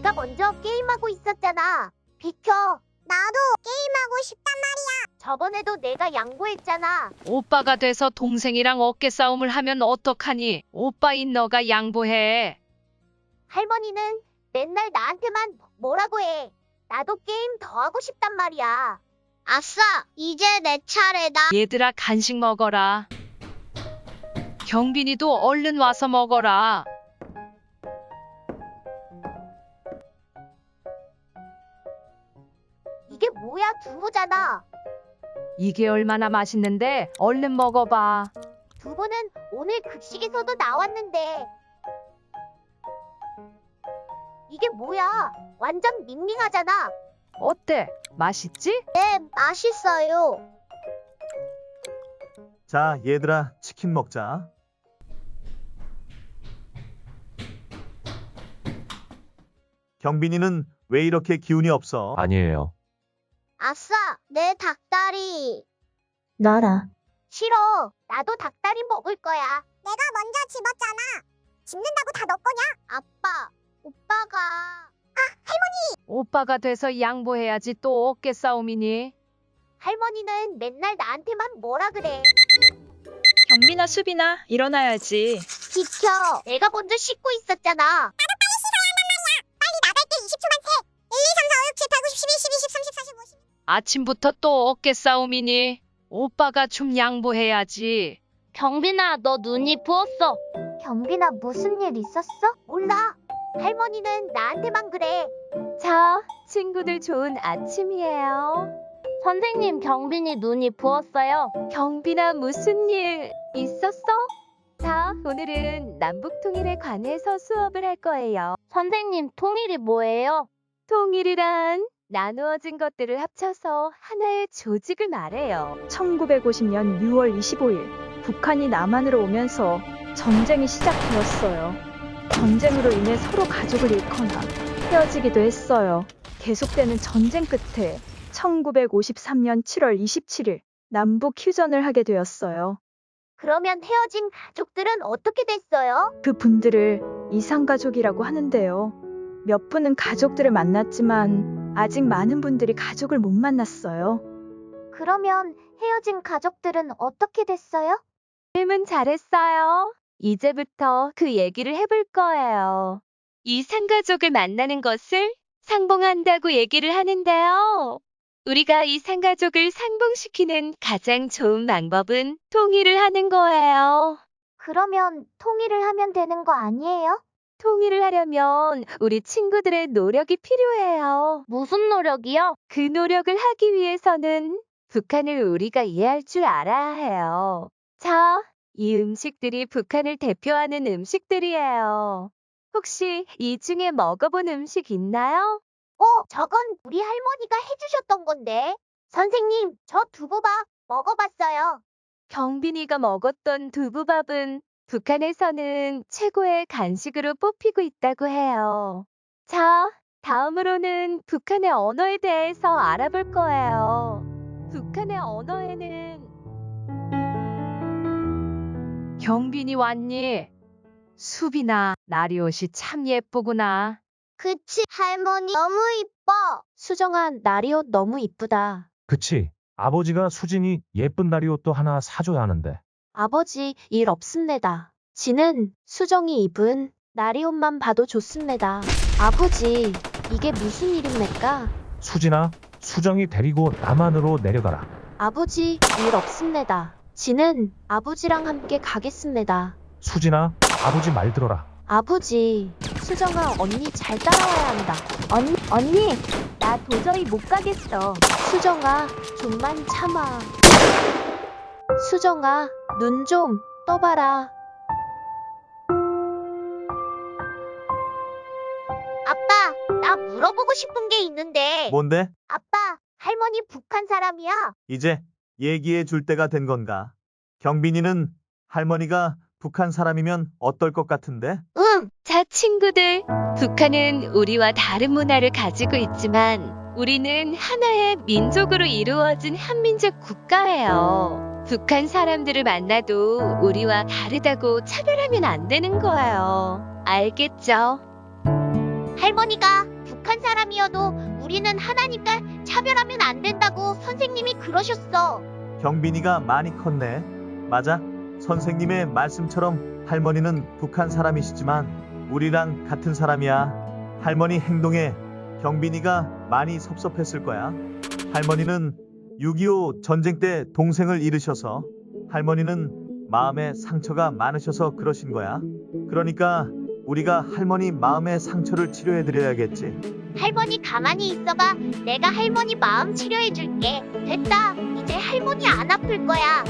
내가 먼저 게임하고 있었잖아. 비켜. 나도 게임하고 싶단 말이야. 저번에도 내가 양보했잖아. 오빠가 돼서 동생이랑 어깨 싸움을 하면 어떡하니? 오빠인 너가 양보해. 할머니는 맨날 나한테만 뭐라고 해. 나도 게임 더 하고 싶단 말이야. 아싸, 이제 내 차례다. 얘들아 간식 먹어라. 경빈이도 얼른 와서 먹어라. 뭐야, 두부잖아. 이게 얼마나 맛있는데 얼른 먹어봐. 두부는 오늘 급식에서도 나왔는데. 이게 뭐야? 완전 밍밍하잖아. 어때? 맛있지? 네, 맛있어요. 자, 얘들아, 치킨 먹자. 경빈이는 왜 이렇게 기운이 없어? 아니에요. 아싸, 내 닭다리. 나라. 싫어. 나도 닭다리 먹을 거야. 내가 먼저 집었잖아. 집는다고 다 너 거냐? 아빠, 오빠가. 오빠가 돼서 양보해야지 또 어깨 싸움이니. 할머니는 맨날 나한테만 뭐라 그래. 경민아, 수빈아, 일어나야지. 비켜. 내가 먼저 씻고 있었잖아. 아침부터 또 어깨 싸움이니. 오빠가 좀 양보해야지. 경빈아, 너 눈이 부었어. 경빈아, 무슨 일 있었어? 몰라. 할머니는 나한테만 그래. 자, 친구들 좋은 아침이에요. 선생님, 경빈이 눈이 부었어요. 경빈아 무슨 일 있었어? 자, 오늘은 남북 통일에 관해서 수업을 할 거예요. 선생님, 통일이 뭐예요? 통일이란 나누어진 것들을 합쳐서 하나의 조직을 말해요. 1950년 6월 25일, 북한이 남한으로 오면서 전쟁이 시작되었어요. 전쟁으로 인해 서로 가족을 잃거나 헤어지기도 했어요. 계속되는 전쟁 끝에 1953년 7월 27일, 남북 휴전을 하게 되었어요. 그러면 헤어진 가족들은 어떻게 됐어요? 그 분들을 이상가족이라고 하는데요. 몇 분은 가족들을 만났지만 아직 많은 분들이 가족을 못 만났어요. 그러면 헤어진 가족들은 어떻게 됐어요? 질문 잘했어요. 이제부터 그 얘기를 해볼 거예요. 이 상가족을 만나는 것을 상봉한다고 얘기를 하는데요. 우리가 이 상가족을 상봉시키는 가장 좋은 방법은 통일을 하는 거예요. 그러면 통일을 하면 되는 거 아니에요? 통일을 하려면 우리 친구들의 노력이 필요해요. 무슨 노력이요? 그 노력을 하기 위해서는 북한을 우리가 이해할 줄 알아야 해요. 자, 이 음식들이 북한을 대표하는 음식들이에요. 혹시 이 중에 먹어본 음식 있나요? 어, 저건 우리 할머니가 해주셨던 건데. 선생님, 저 두부밥 먹어봤어요. 경빈이가 먹었던 두부밥은 북한에서는 최고의 간식으로 뽑히고 있다고 해요. 자, 다음으로는 북한의 언어에 대해서 알아볼 거예요. 북한의 언어에는 경빈이 왔니? 수빈아, 나리 옷이 참 예쁘구나. 그치, 할머니 너무 이뻐. 수정아, 나리 옷 너무 이쁘다. 그치. 아버지가 수진이 예쁜 나리 옷도 하나 사줘야 하는데. 아버지, 일 없습니다. 지는 수정이 입은 나리 옷만 봐도 좋습니다. 아버지, 이게 무슨 일입니까? 수진아, 수정이 데리고 남한으로 내려가라. 아버지, 일 없습니다. 지는 아버지랑 함께 가겠습니다. 수진아, 아버지 말 들어라. 아버지, 수정아, 언니 잘 따라와야 한다. 언니, 언니, 나 도저히 못 가겠어. 수정아, 좀만 참아. 수정아, 눈 좀 떠봐라. 아빠, 나 물어보고 싶은 게 있는데. 뭔데? 아빠, 할머니 북한 사람이야. 이제 얘기해 줄 때가 된 건가? 경빈이는 할머니가 북한 사람이면 어떨 것 같은데? 응. 자, 친구들. 북한은 우리와 다른 문화를 가지고 있지만 우리는 하나의 민족으로 이루어진 한민족 국가예요. 북한 사람들을 만나도 우리와 다르다고 차별하면 안 되는 거예요. 알겠죠? 할머니가 북한 사람이어도 우리는 하나니까 차별하면 안 된다고 선생님이 그러셨어. 경빈이가 많이 컸네. 맞아. 선생님의 말씀처럼 할머니는 북한 사람이시지만 우리랑 같은 사람이야. 할머니 행동에 경빈이가 많이 섭섭했을 거야. 할머니는 6.25 전쟁 때 동생을 잃으셔서 할머니는 마음에 상처가 많으셔서 그러신 거야. 그러니까 우리가 할머니 마음의 상처를 치료해 드려야겠지. 할머니 가만히 있어봐. 내가 할머니 마음 치료해 줄게. 됐다. 이제 할머니 안 아플 거야.